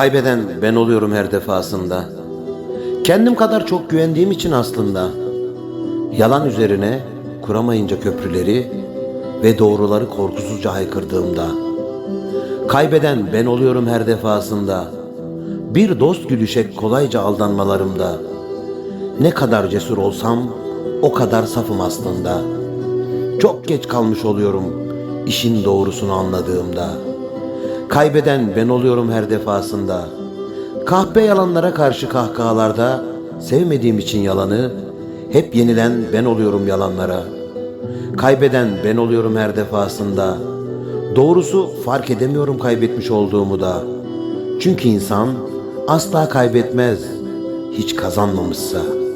Kaybeden ben oluyorum her defasında. Kendim kadar çok güvendiğim için aslında. Yalan üzerine kuramayınca köprüleri ve doğruları korkusuzca haykırdığımda. Kaybeden ben oluyorum her defasında. Bir dost gülüşe kolayca aldanmalarımda. Ne kadar cesur olsam o kadar safım aslında. Çok geç kalmış oluyorum işin doğrusunu anladığımda. Kaybeden ben oluyorum her defasında. Kahpe yalanlara karşı kahkahalarda sevmediğim için yalanı hep yenilen ben oluyorum yalanlara. Kaybeden ben oluyorum her defasında. Doğrusu fark edemiyorum kaybetmiş olduğumu da. Çünkü insan asla kaybetmez hiç kazanmamışsa.''